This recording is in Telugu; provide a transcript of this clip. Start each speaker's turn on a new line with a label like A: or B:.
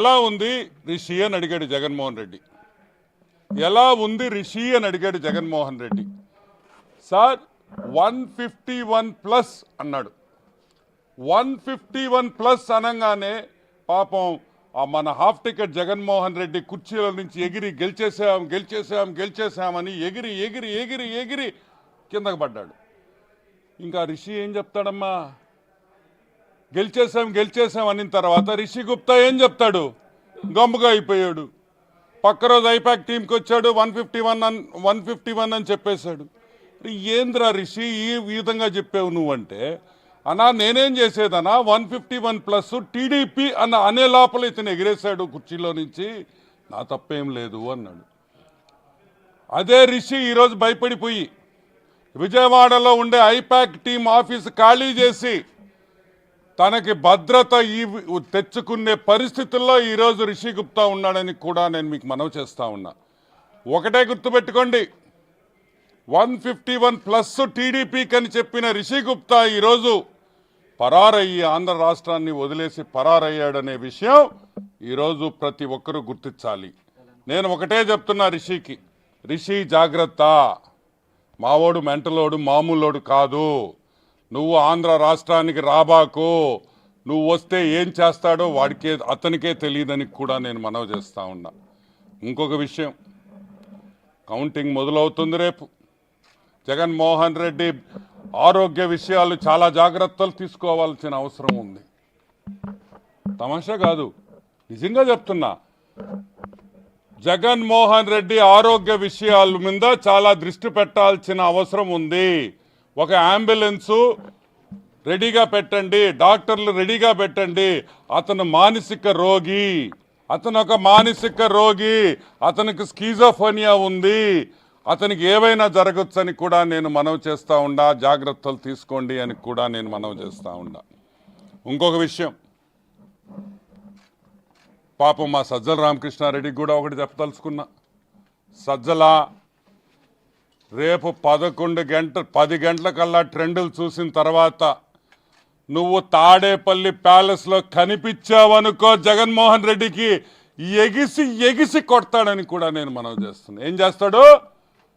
A: ఎలా ఉంది? రిషి అని అడిగాడు జగన్మోహన్ రెడ్డి. ఎలా ఉంది రిషి అని అడిగాడు Jaganmohan Reddy. Sir one fifty one plus అన్నాడు. వన్ ఫిఫ్టీ వన్ ప్లస్ అనగానే పాపం మన హాఫ్ టికెట్ జగన్మోహన్ రెడ్డి కుర్చీల నుంచి ఎగిరి గెలిచేసాం గెలిచేసాం గెలిచేసామని ఎగిరి ఎగిరి ఎగిరి ఎగిరి కిందకు పడ్డాడు. ఇంకా రిషి ఏం చెప్తాడమ్మా? గెలిచేసాం గెలిచేసాం అనిన తర్వాత రిషి గుప్తా ఏం చెప్తాడు? గమ్ముగా అయిపోయాడు. పక్క రోజు ఐపాక్ టీంకి వచ్చాడు వన్ ఫిఫ్టీ వన్ అని వన్ ఫిఫ్టీ వన్ అని చెప్పేశాడు. ఏంద్రా రిషి ఈ విధంగా చెప్పావు నువ్వంటే అన్నా నేనేం చేసేదనా one fifty one plus TDP అన్న అనే లోపల ఇతను ఎగిరేశాడు కుర్చీలో నుంచి. నా తప్పేం లేదు అన్నాడు. అదే రిషి ఈరోజు భయపడిపోయి విజయవాడలో ఉండే ఐపాక్ టీం ఆఫీస్ ఖాళీ చేసి తనకి భద్రత ఈ తెచ్చుకునే పరిస్థితుల్లో ఈరోజు రిషి గుప్తా ఉన్నాడని కూడా నేను మీకు మనవి చేస్తా ఉన్నా. ఒకటే గుర్తుపెట్టుకోండి. వన్ ఫిఫ్టీ వన్ ప్లస్ టీడీపీకి అని చెప్పిన రిషి గుప్తా ఈరోజు పరారయ్యి ఆంధ్ర రాష్ట్రాన్ని వదిలేసి పరారయ్యాడనే విషయం ఈరోజు ప్రతి ఒక్కరూ గుర్తించాలి. నేను ఒకటే చెప్తున్నా రిషికి. రిషి జాగ్రత్త. మావోడు మెంటలోడు మామూలోడు కాదు. నువ్వు ఆంధ్ర రాష్ట్రానికి రాబాకు. నువ్వు వస్తే ఏం చేస్తాడో వాడికే అతనికే తెలియదని కూడా నేను మనవి చేస్తా ఉన్నా. ఇంకొక విషయం. కౌంటింగ్ మొదలవుతుంది రేపు. జగన్మోహన్ రెడ్డి ఆరోగ్య విషయాలు చాలా జాగ్రత్తలు తీసుకోవాల్సిన అవసరం ఉంది. తమాషా కాదు. నిజంగా చెప్తున్నా. జగన్మోహన్ రెడ్డి ఆరోగ్య విషయాల మీద చాలా దృష్టి పెట్టాల్సిన అవసరం ఉంది. ఒక అంబులెన్సు రెడీగా పెట్టండి డాక్టర్లు రెడీగా పెట్టండి. అతను మానసిక రోగి. అతను ఒక మానసిక రోగి. అతనికి స్కీజోఫోనియా ఉంది. అతనికి ఏవైనా జరగచ్చని కూడా నేను మనవి చేస్తా ఉండా. జాగ్రత్తలు తీసుకోండి అని కూడా నేను మనవి చేస్తూ ఉండా. ఇంకొక విషయం. పాపం మా సజ్జల రామకృష్ణారెడ్డికి కూడా ఒకటి చెప్పదలుచుకున్నా. సజ్జల రేపు పదకొండు గంట పది గంటలకల్లా ట్రెండులు చూసిన తర్వాత నువ్వు తాడేపల్లి ప్యాలెస్లో కనిపించావనుకో జగన్మోహన్ రెడ్డికి ఎగిసి ఎగిసి కొడతాడని కూడా నేను మనవి చేస్తున్నాను ఏం చేస్తాడు?